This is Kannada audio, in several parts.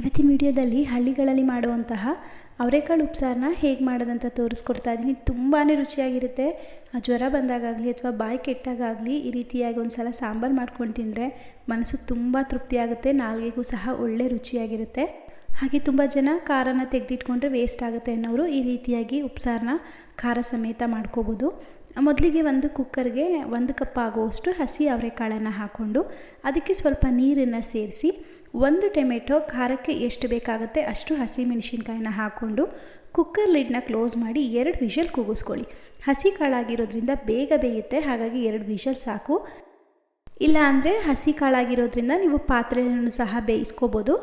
ಇವತ್ತಿನ ವಿಡಿಯೋದಲ್ಲಿ ಹಳ್ಳಿಗಳಲ್ಲಿ ಮಾಡುವಂತಹ ಅವರೆಕಾಳು ಉಪ್ಸಾರನ್ನ ಹೇಗೆ ಮಾಡೋದಂತ ತೋರಿಸ್ಕೊಡ್ತಾ ಇದ್ದೀನಿ. ತುಂಬಾ ರುಚಿಯಾಗಿರುತ್ತೆ. ಆ ಜ್ವರ ಬಂದಾಗಲಿ ಅಥವಾ ಬಾಯಿ ಕೆಟ್ಟಾಗಲಿ ಈ ರೀತಿಯಾಗಿ ಒಂದು ಸಲ ಸಾಂಬಾರು ಮಾಡ್ಕೊಂಡು ತಿಂದರೆ ಮನಸ್ಸು ತುಂಬ ತೃಪ್ತಿಯಾಗುತ್ತೆ, ನಾಲ್ಗೆಗೂ ಸಹ ಒಳ್ಳೆ ರುಚಿಯಾಗಿರುತ್ತೆ. ಹಾಗೆ ತುಂಬ ಜನ ಖಾರನ ತೆಗೆದಿಟ್ಕೊಂಡ್ರೆ ವೇಸ್ಟ್ ಆಗುತ್ತೆ ಅನ್ನೋರು ಈ ರೀತಿಯಾಗಿ ಉಪ್ಸಾರನ್ನ ಖಾರ ಸಮೇತ ಮಾಡ್ಕೋಬೋದು. ಮೊದಲಿಗೆ ಒಂದು ಕುಕ್ಕರ್ಗೆ ಒಂದು ಕಪ್ ಆಗುವಷ್ಟು ಹಸಿ ಅವರೆಕಾಳನ್ನು ಹಾಕ್ಕೊಂಡು ಅದಕ್ಕೆ ಸ್ವಲ್ಪ ನೀರನ್ನು ಸೇರಿಸಿ ಒಂದು ಟೊಮೆಟೊ ಖಾರಕ್ಕೆ ಎಷ್ಟು ಬೇಕಾಗುತ್ತೆ ಅಷ್ಟು ಹಸಿ ಮೆಣಸಿನ್ಕಾಯಿನ ಹಾಕ್ಕೊಂಡು ಕುಕ್ಕರ್ ಲಿಡ್ನ ಕ್ಲೋಸ್ ಮಾಡಿ ಎರಡು ವಿಷಲ್ ಕೂಗಿಸ್ಕೊಳ್ಳಿ. ಹಸಿ ಕಾಳಾಗಿರೋದ್ರಿಂದ ಬೇಗ ಬೇಯುತ್ತೆ, ಹಾಗಾಗಿ ಎರಡು ವಿಷಲ್ ಸಾಕು. ಇಲ್ಲ ಅಂದರೆ ಹಸಿ ಕಾಳಾಗಿರೋದ್ರಿಂದ ನೀವು ಪಾತ್ರೆಯನ್ನು ಸಹ ಬೇಯಿಸ್ಕೋಬೋದು.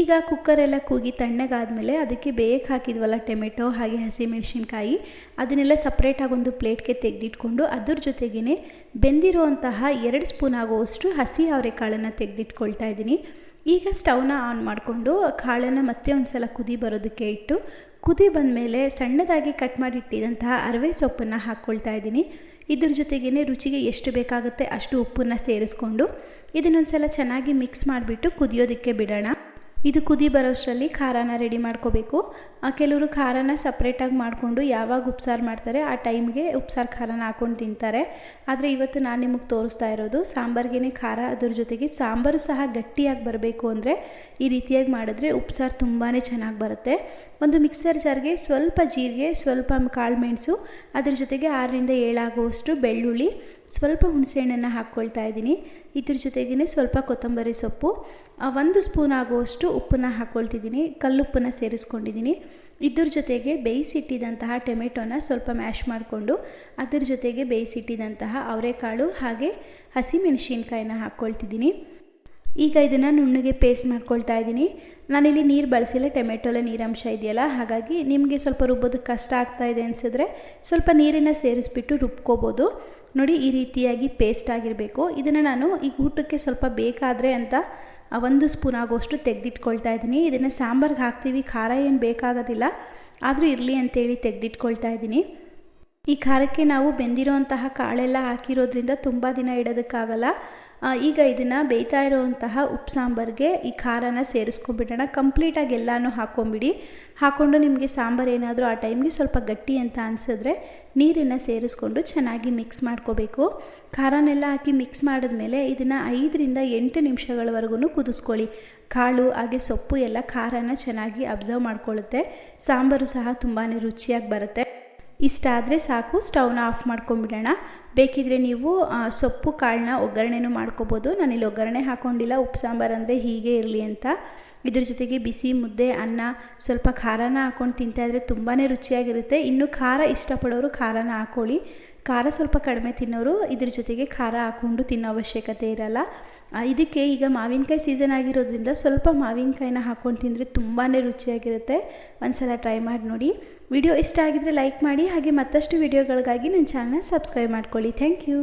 ಈಗ ಕುಕ್ಕರೆಲ್ಲ ಕೂಗಿ ತಣ್ಣಗಾದಮೇಲೆ ಅದಕ್ಕೆ ಬೇಯಕ್ಕೆ ಹಾಕಿದ್ವಲ್ಲ ಟೊಮೆಟೊ, ಹಾಗೆ ಹಸಿಮೆಣಸಿನ್ಕಾಯಿ ಅದನ್ನೆಲ್ಲ ಸಪ್ರೇಟಾಗಿ ಒಂದು ಪ್ಲೇಟ್ಗೆ ತೆಗೆದಿಟ್ಕೊಂಡು ಅದ್ರ ಜೊತೆಗೇ ಬೆಂದಿರುವಂತಹ ಎರಡು ಸ್ಪೂನ್ ಆಗುವಷ್ಟು ಹಸಿ ಅವರೆಕಾಳನ್ನು ತೆಗೆದಿಟ್ಕೊಳ್ತಾ ಇದ್ದೀನಿ. ಈಗ ಸ್ಟವ್ನ ಆನ್ ಮಾಡಿಕೊಂಡು ಕಾಳನ್ನು ಮತ್ತೆ ಒಂದು ಸಲ ಕುದಿ ಬರೋದಕ್ಕೆ ಇಟ್ಟು, ಕುದಿ ಬಂದಮೇಲೆ ಸಣ್ಣದಾಗಿ ಕಟ್ ಮಾಡಿಟ್ಟಿದಂತಹ ಅರವೆ ಸೊಪ್ಪನ್ನು ಹಾಕ್ಕೊಳ್ತಾ ಇದ್ದೀನಿ. ಇದ್ರ ಜೊತೆಗೇ ರುಚಿಗೆ ಎಷ್ಟು ಬೇಕಾಗುತ್ತೆ ಅಷ್ಟು ಉಪ್ಪನ್ನು ಸೇರಿಸ್ಕೊಂಡು ಇದನ್ನೊಂದು ಸಲ ಚೆನ್ನಾಗಿ ಮಿಕ್ಸ್ ಮಾಡಿಬಿಟ್ಟು ಕುದಿಯೋದಕ್ಕೆ ಬಿಡೋಣ. ಇದು ಕುದಿ ಬರೋಷ್ಟರಲ್ಲಿ ಖಾರನ ರೆಡಿ ಮಾಡ್ಕೋಬೇಕು. ಕೆಲವರು ಖಾರನ ಸಪ್ರೇಟಾಗಿ ಮಾಡಿಕೊಂಡು ಯಾವಾಗ ಉಪ್ಸಾರು ಮಾಡ್ತಾರೆ, ಆ ಟೈಮ್ಗೆ ಉಪ್ಸಾರು ಖಾರನ ಹಾಕ್ಕೊಂಡು ತಿಂತಾರೆ. ಆದರೆ ಇವತ್ತು ನಾನು ನಿಮಗೆ ತೋರಿಸ್ತಾ ಇರೋದು ಸಾಂಬಾರ್ಗೆ ಖಾರ, ಅದ್ರ ಜೊತೆಗೆ ಸಾಂಬಾರು ಸಹ ಗಟ್ಟಿಯಾಗಿ ಬರಬೇಕು ಅಂದರೆ ಈ ರೀತಿಯಾಗಿ ಮಾಡಿದ್ರೆ ಉಪ್ಸಾರು ತುಂಬಾ ಚೆನ್ನಾಗಿ ಬರುತ್ತೆ. ಒಂದು ಮಿಕ್ಸರ್ ಜಾರ್ಗೆ ಸ್ವಲ್ಪ ಜೀರಿಗೆ, ಸ್ವಲ್ಪ ಕಾಳು ಮೆಣಸು, ಅದ್ರ ಜೊತೆಗೆ ಆರರಿಂದ ಏಳಾಗುವಷ್ಟು ಬೆಳ್ಳುಳ್ಳಿ, ಸ್ವಲ್ಪ ಹುಣಸೆಹಣ್ಣನ್ನು ಹಾಕ್ಕೊಳ್ತಾ ಇದ್ದೀನಿ. ಇದ್ರ ಜೊತೆಗೇ ಸ್ವಲ್ಪ ಕೊತ್ತಂಬರಿ ಸೊಪ್ಪು ಒಂದು ಸ್ಪೂನ್ ಆಗುವಷ್ಟು ಉಪ್ಪನ್ನು ಹಾಕ್ಕೊಳ್ತಿದ್ದೀನಿ ಕಲ್ಲುಪ್ಪನ್ನು ಸೇರಿಸ್ಕೊಂಡಿದ್ದೀನಿ. ಇದ್ರ ಜೊತೆಗೆ ಬೇಯಿಸಿಟ್ಟಿದಂತಹ ಟೊಮೆಟೊನ ಸ್ವಲ್ಪ ಮ್ಯಾಶ್ ಮಾಡಿಕೊಂಡು, ಅದ್ರ ಜೊತೆಗೆ ಬೇಯಿಸಿಟ್ಟಿದಂತಹ ಅವರೆಕಾಳು ಹಾಗೆ ಹಸಿಮೆಣಸಿನ್ಕಾಯಿನ ಹಾಕ್ಕೊಳ್ತಿದ್ದೀನಿ ಈಗ ಇದನ್ನು ನುಣ್ಣಗೆ ಪೇಸ್ಟ್ ಮಾಡ್ಕೊಳ್ತಾ ಇದ್ದೀನಿ. ನಾನಿಲ್ಲಿ ನೀರು ಬಳಸಿಲ್ಲ ಟೊಮೆಟೊಲ್ಲ ನೀರಂಶ ಇದೆಯಲ್ಲ, ಹಾಗಾಗಿ ನಿಮಗೆ ಸ್ವಲ್ಪ ರುಬ್ಬೋದು ಕಷ್ಟ ಆಗ್ತಾ ಇದೆ ಅನಿಸಿದ್ರೆ ಸ್ವಲ್ಪ ನೀರನ್ನು ಸೇರಿಸ್ಬಿಟ್ಟು ರುಬ್ಕೋಬೋದು. ನೋಡಿ ಈ ರೀತಿಯಾಗಿ ಪೇಸ್ಟ್ ಆಗಿರಬೇಕು. ಇದನ್ನು ನಾನು ಈಗ ಊಟಕ್ಕೆ ಸ್ವಲ್ಪ ಬೇಕಾದರೆ ಅಂತ ಒಂದು ಸ್ಪೂನ್ ಆಗೋಷ್ಟು ತೆಗೆದಿಟ್ಕೊಳ್ತಾ ಇದ್ದೀನಿ. ಇದನ್ನು ಸಾಂಬಾರ್ಗೆ ಹಾಕ್ತೀವಿ. ಖಾರ ಏನು ಬೇಕಾಗೋದಿಲ್ಲ. ಆದರೂ ಇರಲಿ ಅಂತೇಳಿ ತೆಗೆದಿಟ್ಕೊಳ್ತಾ ಇದ್ದೀನಿ. ಈ ಖಾರಕ್ಕೆ ನಾವು ಬೆಂದಿರೋಂತಹ ಕಾಳೆಲ್ಲ ಹಾಕಿರೋದ್ರಿಂದ ತುಂಬ ದಿನ ಇಡೋದಕ್ಕಾಗಲ್ಲ. ಈಗ ಇದನ್ನು ಬೇಯ್ತಾ ಇರೋವಂತಹ ಉಪ್ಪು ಸಾಂಬಾರಿಗೆ ಈ ಖಾರನ ಸೇರಿಸ್ಕೊಂಬಿಡೋಣ ಕಂಪ್ಲೀಟಾಗಿ ಎಲ್ಲನೂ ಹಾಕ್ಕೊಂಬಿಡಿ ಹಾಕ್ಕೊಂಡು ನಿಮಗೆ ಸಾಂಬಾರು ಏನಾದರೂ ಆ ಟೈಮ್ಗೆ ಸ್ವಲ್ಪ ಗಟ್ಟಿ ಅಂತ ಅನಿಸಿದ್ರೆ ನೀರನ್ನು ಸೇರಿಸ್ಕೊಂಡು ಚೆನ್ನಾಗಿ ಮಿಕ್ಸ್ ಮಾಡ್ಕೋಬೇಕು. ಖಾರನೆಲ್ಲ ಹಾಕಿ ಮಿಕ್ಸ್ ಮಾಡಿದ್ಮೇಲೆ ಇದನ್ನು ಐದರಿಂದ ಎಂಟು ನಿಮಿಷಗಳವರೆಗೂ ಕುದಿಸ್ಕೊಳ್ಳಿ. ಕಾಳು, ಹಾಗೆ ಸೊಪ್ಪು ಎಲ್ಲ ಖಾರನ ಚೆನ್ನಾಗಿ ಅಬ್ಸರ್ವ್ ಮಾಡ್ಕೊಳ್ಳುತ್ತೆ. ಸಾಂಬಾರು ಸಹ ತುಂಬಾ ರುಚಿಯಾಗಿ ಬರುತ್ತೆ. ಇಷ್ಟ ಆದರೆ ಸಾಕು, ಸ್ಟವ್ನ ಆಫ್ ಮಾಡ್ಕೊಂಬಿಡೋಣ. ಬೇಕಿದ್ರೆ ನೀವು ಸೊಪ್ಪು, ಕಾಳನ್ನ ಒಗ್ಗರಣೆನೂ ಮಾಡ್ಕೋಬೋದು. ನಾನಿಲ್ಲಿ ಒಗ್ಗರಣೆ ಹಾಕ್ಕೊಂಡಿಲ್ಲ ಉಪ್ಪು, ಸಾಂಬಾರು ಅಂದರೆ ಹೀಗೆ ಇರಲಿ ಅಂತ. ಇದ್ರ ಜೊತೆಗೆ ಬಿಸಿ ಮುದ್ದೆ, ಅನ್ನ, ಸ್ವಲ್ಪ ಖಾರನ ಹಾಕ್ಕೊಂಡು ತಿಂತಾಯಿದ್ರೆ ತುಂಬಾ ರುಚಿಯಾಗಿರುತ್ತೆ. ಇನ್ನು ಖಾರ ಇಷ್ಟಪಡೋರು ಖಾರನ ಹಾಕ್ಕೊಳ್ಳಿ ಖಾರ ಸ್ವಲ್ಪ ಕಡಿಮೆ ತಿನ್ನೋರು ಇದ್ರ ಜೊತೆಗೆ ಖಾರ ಹಾಕ್ಕೊಂಡು ತಿನ್ನೋ ಅವಶ್ಯಕತೆ ಇರಲ್ಲ. ಇದಕ್ಕೆ ಈಗ ಮಾವಿನಕಾಯಿ ಸೀಸನ್ ಆಗಿರೋದ್ರಿಂದ ಸ್ವಲ್ಪ ಮಾವಿನಕಾಯಿನ ಹಾಕ್ಕೊಂಡು ತಿಂದರೆ ತುಂಬಾ ರುಚಿಯಾಗಿರುತ್ತೆ. ಒಂದ್ಸಲ ಟ್ರೈ ಮಾಡಿ ನೋಡಿ. ವಿಡಿಯೋ ಇಷ್ಟ ಆಗಿದ್ರೆ ಲೈಕ್ ಮಾಡಿ, ಹಾಗೆ ಮತ್ತಷ್ಟು ವಿಡಿಯೋಗಳಿಗಾಗಿ ನನ್ನ ಚಾನಲ್ನ ಸಬ್ಸ್ಕ್ರೈಬ್ ಮಾಡ್ಕೊಳ್ಳಿ. Thank you